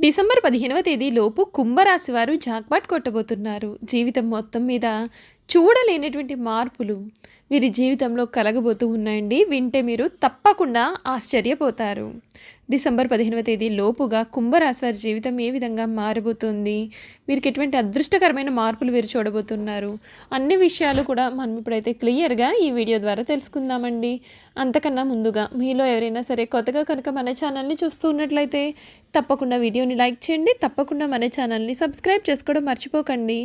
December పదిహేనవ తేదీలోపు కుంభరాశి వారు జాక్పాట్ కొట్టబోతున్నారు. జీవితం మొత్తం మీద చూడలేనటువంటి మార్పులు వీరి జీవితంలో కలగబోతూ ఉన్నాయండి. వింటే మీరు తప్పకుండా ఆశ్చర్యపోతారు. డిసెంబర్ పదిహేనవ తేదీ లోపుగా కుంభరాశి వారి జీవితం ఏ విధంగా మారబోతుంది? వీరికి ఎటువంటి అదృష్టకరమైన మార్పులు వీరు చూడబోతున్నారు? అన్ని విషయాలు కూడా మనం ఇప్పుడైతే క్లియర్గా ఈ వీడియో ద్వారా తెలుసుకుందామండి. అంతకన్నా ముందుగా మీలో ఎవరైనా సరే కొత్తగా కనుక మన ఛానల్ని చూస్తూ ఉన్నట్లయితే తప్పకుండా వీడియోని లైక్ చేయండి. తప్పకుండా మన ఛానల్ని సబ్స్క్రైబ్ చేసుకోవడం మర్చిపోకండి.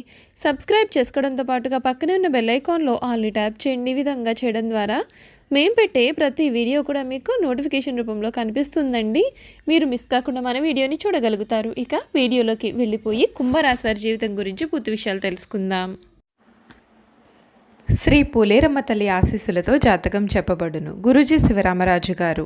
సబ్స్క్రైబ్ చేసుకోవడంతో పాటుగా పక్కనే ఉన్న బెల్ ఐకాన్లో ఆల్ని ట్యాప్ చేయండి. ఈ విధంగా చేయడం ద్వారా మేము పెట్టే ప్రతి వీడియో కూడా మీకు నోటిఫికేషన్ రూపంలో కనిపిస్తుందండి. మీరు మిస్ కాకుండా మన వీడియోని చూడగలుగుతారు. ఇక వీడియోలోకి వెళ్ళిపోయి కుంభరాశి వారి జీవితం గురించి పూర్తి విషయాలు తెలుసుకుందాం. శ్రీ పులేరమ్మ తల్లి ఆశీస్సులతో జాతకం చెప్పబడును. గురుజీ శివరామరాజు గారు.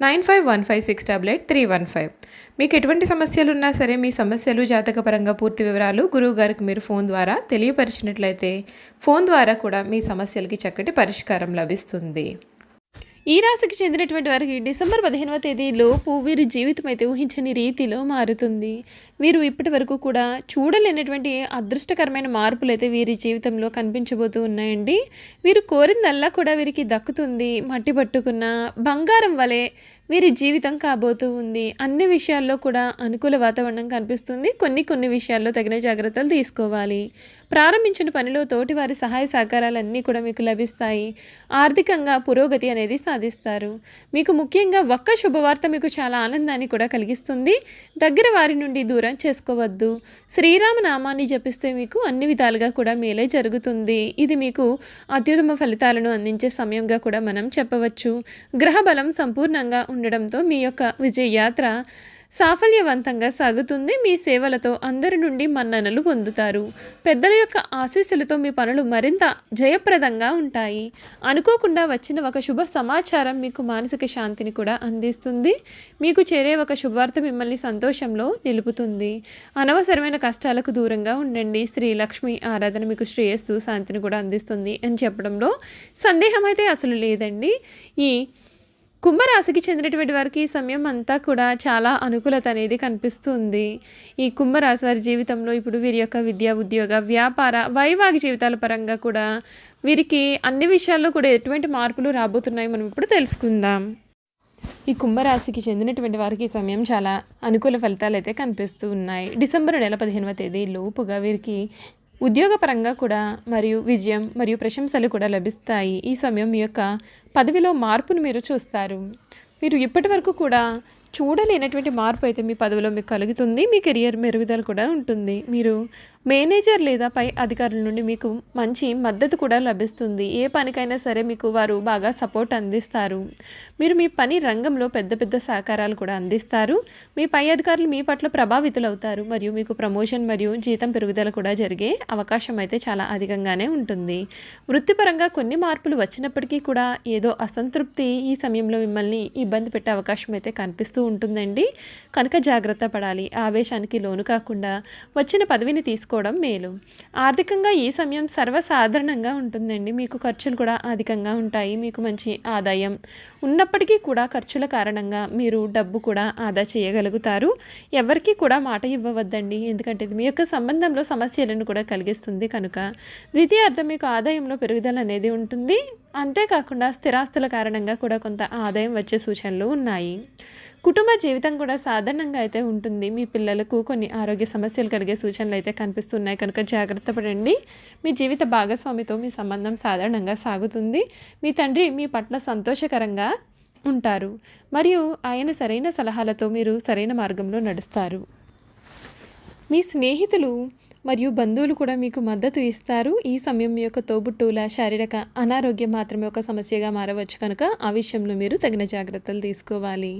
nine five one five six tablet eight three one five. మీకు ఎటువంటి సమస్యలు ఉన్నా సరే మీ సమస్యలు జాతకపరంగా పూర్తి వివరాలు గురువు గారికి మీరు ఫోన్ ద్వారా తెలియపరిచినట్లయితే ఫోన్ ద్వారా కూడా మీ సమస్యలకి చక్కటి పరిష్కారం లభిస్తుంది. ఈ రాశికి చెందినటువంటి వారికి డిసెంబర్ పదిహేనవ తేదీలోపు వీరి జీవితం అయితే ఊహించని రీతిలో మారుతుంది. వీరు ఇప్పటి వరకు కూడా చూడలేనటువంటి అదృష్టకరమైన మార్పులు అయితే వీరి జీవితంలో కనిపించబోతూ ఉన్నాయండి. వీరు కోరిందల్లా కూడా వీరికి దక్కుతుంది. మట్టి పట్టుకున్న బంగారం వలె వీరి జీవితం కాబోతూ ఉంది. అన్ని విషయాల్లో కూడా అనుకూల వాతావరణం కనిపిస్తుంది. కొన్ని కొన్ని విషయాల్లో తగిన జాగ్రత్తలు తీసుకోవాలి. ప్రారంభించిన పనిలో తోటి వారి సహాయ సహకారాలన్నీ కూడా మీకు లభిస్తాయి. ఆర్థికంగా పురోగతి అనేది సాధిస్తారు. మీకు ముఖ్యంగా ఒక్క శుభవార్త మీకు చాలా ఆనందాన్ని కూడా కలిగిస్తుంది. దగ్గర వారి నుండి దూరం చేసుకోవద్దు. శ్రీరామ నామాన్ని జపిస్తే మీకు అన్ని విధాలుగా కూడా మేలే జరుగుతుంది. ఇది మీకు అత్యుత్తమ ఫలితాలను అందించే సమయంగా కూడా మనం చెప్పవచ్చు. గ్రహ బలం సంపూర్ణంగా ఉండడంతో మీ యొక్క విజయ యాత్ర సాఫల్యవంతంగా సాగుతుంది మీ సేవలతో అందరి నుండి మన్ననలు పొందుతారు. పెద్దల యొక్క ఆశీస్సులతో మీ పనులు మరింత జయప్రదంగా ఉంటాయి. అనుకోకుండా వచ్చిన ఒక శుభ సమాచారం మీకు మానసిక శాంతిని కూడా అందిస్తుంది. మీకు చేరే ఒక శుభవార్త మిమ్మల్ని సంతోషంలో నిలుపుతుంది. అనవసరమైన కష్టాలకు దూరంగా ఉండండి. శ్రీ లక్ష్మి ఆరాధన మీకు శ్రేయస్సు శాంతిని కూడా అందిస్తుంది అని చెప్పడంలో సందేహం అయితే అసలు లేదండి. ఈ కుంభరాశికి చెందినటువంటి వారికి ఈ సమయం అంతా కూడా చాలా అనుకూలత అనేది కనిపిస్తుంది. ఈ కుంభరాశి వారి జీవితంలో ఇప్పుడు వీరి యొక్క విద్య ఉద్యోగ వ్యాపార వైవాహిక జీవితాల పరంగా కూడా వీరికి అన్ని విషయాల్లో కూడా ఎటువంటి మార్పులు రాబోతున్నాయి మనం ఇప్పుడు తెలుసుకుందాం. ఈ కుంభరాశికి చెందినటువంటి వారికి ఈ సమయం చాలా అనుకూల ఫలితాలు అయితే కనిపిస్తూ ఉన్నాయి. డిసెంబర్ నెల పదిహేనవ తేదీ లోపుగా వీరికి ఉద్యోగపరంగా కూడా మరియు విజయం మరియు ప్రశంసలు కూడా లభిస్తాయి. ఈ సమయం మీ యొక్క పదవిలో మార్పును మీరు చూస్తారు. మీరు ఇప్పటి వరకు కూడా చూడలేనటువంటి మార్పు అయితే మీ పదవిలో మీకు కలుగుతుంది. మీ కెరియర్ మెరుగుదల కూడా ఉంటుంది. మీరు మేనేజర్ లేదా పై అధికారుల నుండి మీకు మంచి మద్దతు కూడా లభిస్తుంది. ఏ పనికైనా సరే మీకు వారు బాగా సపోర్ట్ అందిస్తారు. మీరు మీ పని రంగంలో పెద్ద పెద్ద సహకారాలు కూడా అందిస్తారు. మీ పై అధికారులు మీ పట్ల ప్రభావితులవుతారు. మరియు మీకు ప్రమోషన్ మరియు జీతం పెరుగుదల కూడా జరిగే అవకాశం అయితే చాలా అధికంగానే ఉంటుంది. వృత్తిపరంగా కొన్ని మార్పులు వచ్చినప్పటికీ కూడా ఏదో అసంతృప్తి ఈ సమయంలో మిమ్మల్ని ఇబ్బంది పెట్టే అవకాశం అయితే కనిపిస్తూ ఉంటుందండి. కనుక జాగ్రత్త పడాలి. ఆవేశానికి లోను కాకుండా వచ్చిన పదవిని తీసుకోవడం మేలు. ఆర్థికంగా ఈ సమయం సర్వసాధారణంగా ఉంటుందండి. మీకు ఖర్చులు కూడా అధికంగా ఉంటాయి. మీకు మంచి ఆదాయం ఉన్నప్పటికీ కూడా ఖర్చుల కారణంగా మీరు డబ్బు కూడా ఆదా చేయగలుగుతారు. ఎవరికి కూడా మాట ఇవ్వవద్దండి. ఎందుకంటే ఇది మీ యొక్క సంబంధంలో సమస్యలను కూడా కలిగిస్తుంది కనుక. ద్వితీయార్థం మీకు ఆదాయంలో పెరుగుదల అనేది ఉంటుంది. అంతేకాకుండా స్థిరాస్తుల కారణంగా కూడా కొంత ఆదాయం వచ్చే సూచనలు ఉన్నాయి. కుటుంబ జీవితం కూడా సాధారణంగా అయితే ఉంటుంది. మీ పిల్లలకు కొన్ని ఆరోగ్య సమస్యలు కలిగే సూచనలు అయితే కనిపిస్తున్నాయి. కనుక జాగ్రత్త పడండి. మీ జీవిత భాగస్వామితో మీ సంబంధం సాధారణంగా సాగుతుంది. మీ తండ్రి మీ పట్ల సంతోషకరంగా ఉంటారు. మరియు ఆయన సరైన సలహాలతో మీరు సరైన మార్గంలో నడుస్తారు. మీ స్నేహితులు మరియు బంధువులు కూడా మీకు మద్దతు ఇస్తారు. ఈ సమయం మీ యొక్క తోబుట్టువుల శారీరక అనారోగ్యం మాత్రమే ఒక సమస్యగా మారవచ్చు కనుక ఆ విషయంలో మీరు తగిన జాగ్రత్తలు తీసుకోవాలి.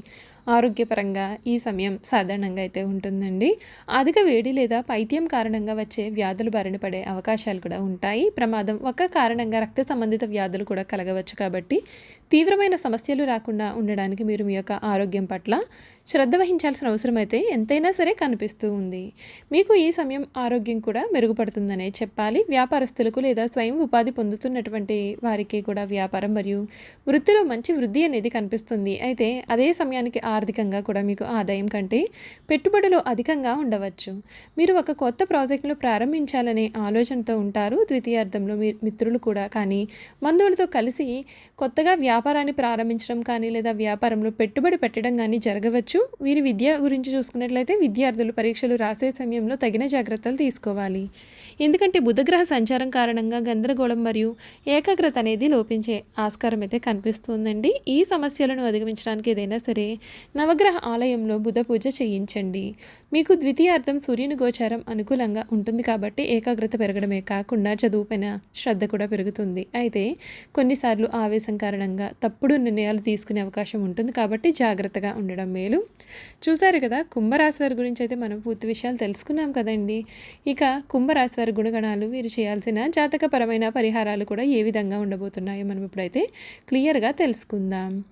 ఆరోగ్యపరంగా ఈ సమయం సాధారణంగా అయితే ఉంటుందండి. అధిక వేడి లేదా పైత్యం కారణంగా వచ్చే వ్యాధులు బారిన పడే అవకాశాలు కూడా ఉంటాయి. ప్రమాదం ఒక కారణంగా రక్త సంబంధిత వ్యాధులు కూడా కలగవచ్చు కాబట్టి తీవ్రమైన సమస్యలు రాకుండా ఉండడానికి మీరు మీ యొక్క ఆరోగ్యం పట్ల శ్రద్ధ వహించాల్సిన అవసరం అయితే ఎంతైనా సరే కనిపిస్తూ ఉంది. మీకు ఈ సమయం ఆరోగ్యం కూడా మెరుగుపడుతుందనే చెప్పాలి. వ్యాపారస్తులకు లేదా స్వయం ఉపాధి పొందుతున్నటువంటి వారికి కూడా వ్యాపారం మరియు వృత్తిలో మంచి వృద్ధి అనేది కనిపిస్తుంది. అయితే అదే సమయానికి ఆర్థికంగా కూడా మీకు ఆదాయం కంటే పెట్టుబడులు అధికంగా ఉండవచ్చు. మీరు ఒక కొత్త ప్రాజెక్టును ప్రారంభించాలనే ఆలోచనతో ఉంటారు. ద్వితీయార్థంలో మీ మిత్రులు కూడా కానీ బంధువులతో కలిసి కొత్తగా వ్యాపారాన్ని ప్రారంభించడం కానీ లేదా వ్యాపారంలో పెట్టుబడి పెట్టడం కానీ జరగవచ్చు. వీరి విద్య గురించి చూసుకున్నట్లయితే విద్యార్థులు పరీక్షలు రాసే సమయంలో తగిన జాగ్రత్తలు తీసుకోవాలి ఎందుకంటే బుధగ్రహ సంచారం కారణంగా గందరగోళం మరియు ఏకాగ్రత అనేది లోపించే ఆస్కారం అయితే కనిపిస్తుందండి. ఈ సమస్యలను అధిగమించడానికి ఏదైనా సరే నవగ్రహ ఆలయంలో బుధ పూజ చేయించండి. మీకు ద్వితీయార్థం సూర్యుని గోచారం అనుకూలంగా ఉంటుంది కాబట్టి ఏకాగ్రత పెరగడమే కాకుండా చదువుపైన శ్రద్ధ కూడా పెరుగుతుంది. అయితే కొన్నిసార్లు ఆవేశం కారణంగా తప్పుడు నిర్ణయాలు తీసుకునే అవకాశం ఉంటుంది కాబట్టి జాగ్రత్తగా ఉండడం మేలు. చూసారు కదా కుంభరాశి వారి గురించి అయితే మనం పూర్తి విషయాలు తెలుసుకున్నాం కదండి. ఇక కుంభరాశి వారి గుణగణాలు వీరు చేయాల్సిన జాతకపరమైన పరిహారాలు కూడా ఏ విధంగా ఉండబోతున్నాయో మనం ఇప్పుడైతే క్లియర్గా తెలుసుకుందాం.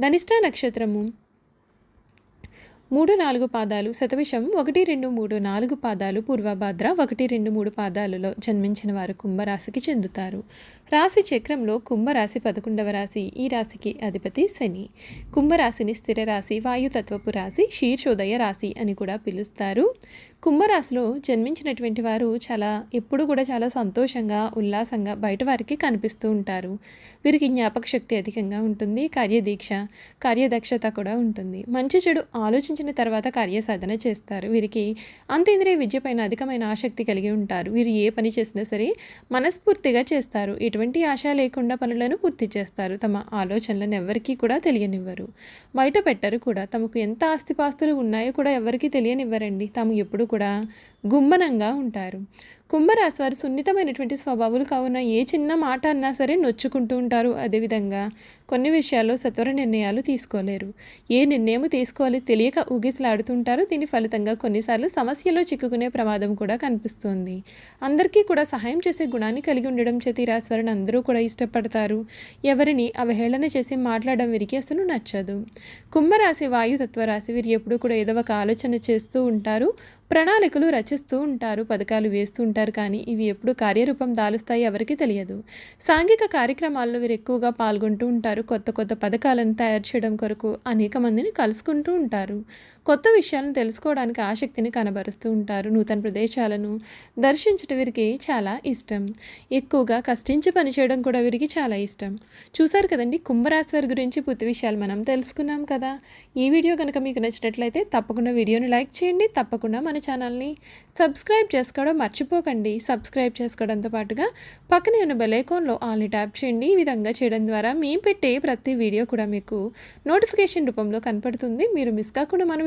ధనిష్ట నక్షత్రము. మూడు నాలుగు పాదాలు శతవిషం ఒకటి రెండు మూడు నాలుగు పాదాలు పూర్వభాద్ర ఒకటి రెండు మూడు పాదాలలో జన్మించిన వారు కుంభరాశికి చెందుతారు. రాశి చక్రంలో కుంభరాశి పదకొండవ రాశి ఈ రాశికి అధిపతి శని. కుంభరాశిని స్థిర రాశి వాయుతత్వపు రాశి శీర్షోదయ రాశి అని కూడా పిలుస్తారు. కుంభరాశిలో జన్మించినటువంటి వారు చాలా ఎప్పుడు కూడా చాలా సంతోషంగా ఉల్లాసంగా బయట వారికి కనిపిస్తూ ఉంటారు. వీరికి జ్ఞాపక శక్తి అధికంగా ఉంటుంది కార్యదీక్ష కార్యదక్షత కూడా ఉంటుంది. మంచి చెడు ఆలోచించిన తర్వాత కార్యసాధన చేస్తారు. వీరికి అంతేంద్రియ విద్యపైన అధికమైన ఆసక్తి కలిగి ఉంటారు. వీరు ఏ పని చేసినా సరే మనస్ఫూర్తిగా చేస్తారు. ఇటువంటి ఎటువంటి ఆశ లేకుండా పనులను పూర్తి చేస్తారు. తమ ఆలోచనలను ఎవరికీ కూడా తెలియనివ్వరు. బయట పెట్టరు కూడా. తమకు ఎంత ఆస్తిపాస్తులు ఉన్నాయో కూడా ఎవరికీ తెలియనివ్వరండి. తాము ఎప్పుడు కూడా గుమ్మనంగా ఉంటారు. కుంభరాశి వారు సున్నితమైనటువంటి స్వభావాలు కావున ఏ చిన్న మాట అన్నా సరే నొచ్చుకుంటూ ఉంటారు. అదేవిధంగా కొన్ని విషయాల్లో సత్వర నిర్ణయాలు తీసుకోలేరు. ఏ నిర్ణయం తీసుకోవాలి తెలియక ఊగిసలాడుతుంటారు. దీని ఫలితంగా కొన్నిసార్లు సమస్యలో చిక్కుకునే ప్రమాదం కూడా కనిపిస్తుంది. అందరికీ కూడా సహాయం చేసే గుణాన్ని కలిగి ఉండడం చేతి రాశి వారిని అందరూ కూడా ఇష్టపడతారు. ఎవరిని అవహేళన చేసి మాట్లాడడం వీరికి అసలు నచ్చదు. కుంభరాశి వాయుతత్వ రాశి వీరు ఎప్పుడూ కూడా ఏదో ఒక ఆలోచన చేస్తూ ఉంటారు. ప్రణాళికలు రచిస్తూ ఉంటారు పథకాలు వేస్తూ ఉంటారు కానీ ఇవి ఎప్పుడు కార్యరూపం దాలుస్తాయి ఎవరికీ తెలియదు. సాంఘిక కార్యక్రమాల్లో వీరు ఎక్కువగా పాల్గొంటూ ఉంటారు కొత్త కొత్త పథకాలను తయారు చేయడం కొరకు అనేక మందిని కలుసుకుంటూ ఉంటారు. కొత్త విషయాలను తెలుసుకోవడానికి ఆసక్తిని కనబరుస్తూ ఉంటారు. నూతన ప్రదేశాలను దర్శించడం వీరికి చాలా ఇష్టం. ఎక్కువగా కష్టించి పనిచేయడం కూడా వీరికి చాలా ఇష్టం. చూసారు కదండి కుంభరాశి వారి గురించి పూర్తి విషయాలు మనం తెలుసుకున్నాం కదా. ఈ వీడియో కనుక మీకు నచ్చినట్లయితే తప్పకుండా వీడియోని లైక్ చేయండి. తప్పకుండా మన ఛానల్ని సబ్స్క్రైబ్ చేసుకోవడం మర్చిపోకండి. సబ్స్క్రైబ్ చేసుకోవడంతో పాటుగా పక్కనే ఉన్న బెల్ ఆల్ని ట్యాప్ చేయండి. ఈ విధంగా చేయడం ద్వారా మేము పెట్టే ప్రతి వీడియో కూడా మీకు నోటిఫికేషన్ రూపంలో కనపడుతుంది. మీరు మిస్ కాకుండా మన